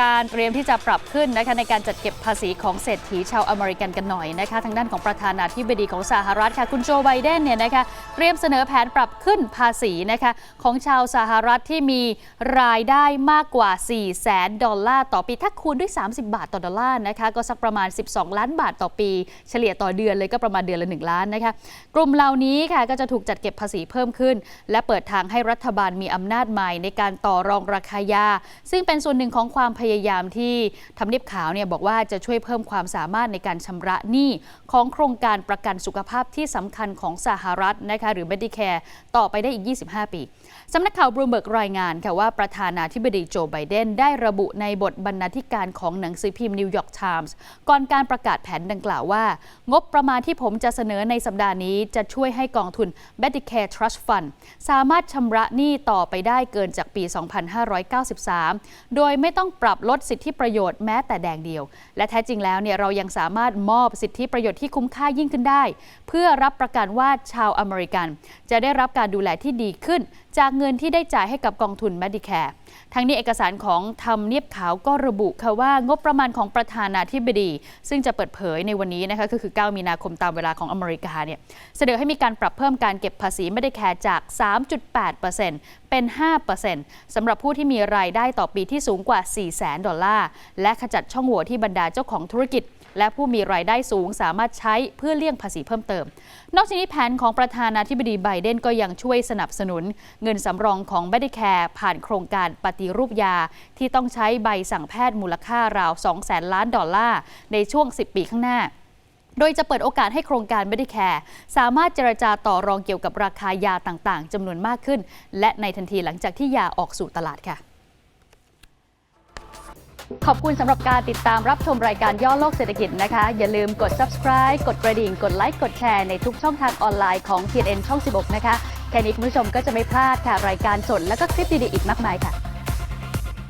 การเตรียมที่จะปรับขึ้นนะคะในการจัดเก็บภาษีของเศรษฐีชาวอเมริกันกันหน่อยนะคะทางด้านของประธานาธิบดีของสหรัฐค่ะคุณโจไบเดนเนี่ยนะคะเตรียมเสนอแผนปรับขึ้นภาษีนะคะของชาวสหรัฐที่มีรายได้มากกว่า4แสนดอลลาร์ต่อปีถ้าคูณด้วย 30 บาทต่อดอลลาร์นะคะก็สักประมาณ 12 ล้านบาทต่อปี เฉลี่ยต่อเดือนเลยก็ประมาณเดือนละ 1 ล้านนะคะกลุ่มเหล่านี้ค่ะก็จะถูกจัดเก็บภาษีเพิ่มขึ้น และเปิดทางให้รัฐบาลมีอำนาจใหม่ในการต่อรองราคายา ซึ่งเป็นส่วนหนึ่งของความพยยายามที่ทำเนียบขาวเนี่ยบอกว่าจะช่วยเพิ่มความสามารถในการชำระหนี้ของโครงการประกันสุขภาพที่สำคัญของสหรัฐนะคะหรือ Medicare ต่อไปได้อีก 25 ปีสำนักข่าวบรูเบิร์กรายงานค่ะว่าประธานาธิบดีโจไบเดนได้ระบุในบทบรรณาธิการของหนังสือพิมพ์นิวยอร์กไทมส์ก่อนการประกาศแผนดังกล่าวว่า งบประมาณที่ผมจะเสนอในสัปดาห์นี้จะช่วยให้กองทุน Medicare Trust Fund สามารถชำระหนี้ต่อไปได้เกินจากปี 2593 โดยไม่ต้องปรับลดสิทธิประโยชน์แม้แต่แดงเดียว และแท้จริงแล้วเนี่ยเรายังสามารถมอบสิทธิประโยชน์ที่คุ้มค่ายิ่งขึ้นได้ เพื่อรับประกันว่าชาวอเมริกัน จะได้รับการดูแลที่ดีขึ้น จากเงินที่ได้จ่ายให้กับกองทุน Medicare ทั้งนี้เอกสารของทำเนียบขาวก็ระบุค่ะว่างบประมาณของประธานาธิบดี ซึ่งจะเปิดเผยในวันนี้นะคะก็คือ 9 มีนาคมตามเวลาของอเมริกาเนี่ยเสนอให้มีการปรับเพิ่มการเก็บภาษีไม่ได้แคร์จาก 3.8%เป็น 5%สำหรับผู้ที่มีรายได้ต่อปีที่สูงกว่า 4 0 0แสนดอลลาร์ และขจัดช่องโหว่ที่บรรดาเจ้าของธุรกิจ และผู้มีรายได้สูงสามารถใช้เพื่อเลี่ยงภาษีเพิ่มเติม นอกจากนี้แผนของประธานาธิบดีไบเดนก็ยังช่วยสนับสนุนเงินสำรองของ m e d i c a r e ผ่านโครงการปฏิรูปยา ที่ต้องใช้ใบสั่งแพทย์มูลค่าราว2แสนล้านดอลลาร์ในช่วง 10 ปีข้างหน้าโดยจะเปิดโอกาสให้โครงการ Medicare สามารถเจรจาต่อรองเกี่ยวกับราคายาต่างๆจำนวนมากขึ้น และในทันทีหลังจากที่ยาออกสู่ตลาดค่ะ ขอบคุณสำหรับการติดตามรับชมรายการย่อโลกเศรษฐกิจนะคะ อย่าลืมกด subscribe กดกระดิ่ง กดไลค์ กดแชร์ในทุกช่องทางออนไลน์ของ TNN ช่อง 16 นะคะ แค่นี้คุณผู้ชมก็จะไม่พลาดค่ะรายการสดและก็คลิปดีๆอีกมากมายค่ะ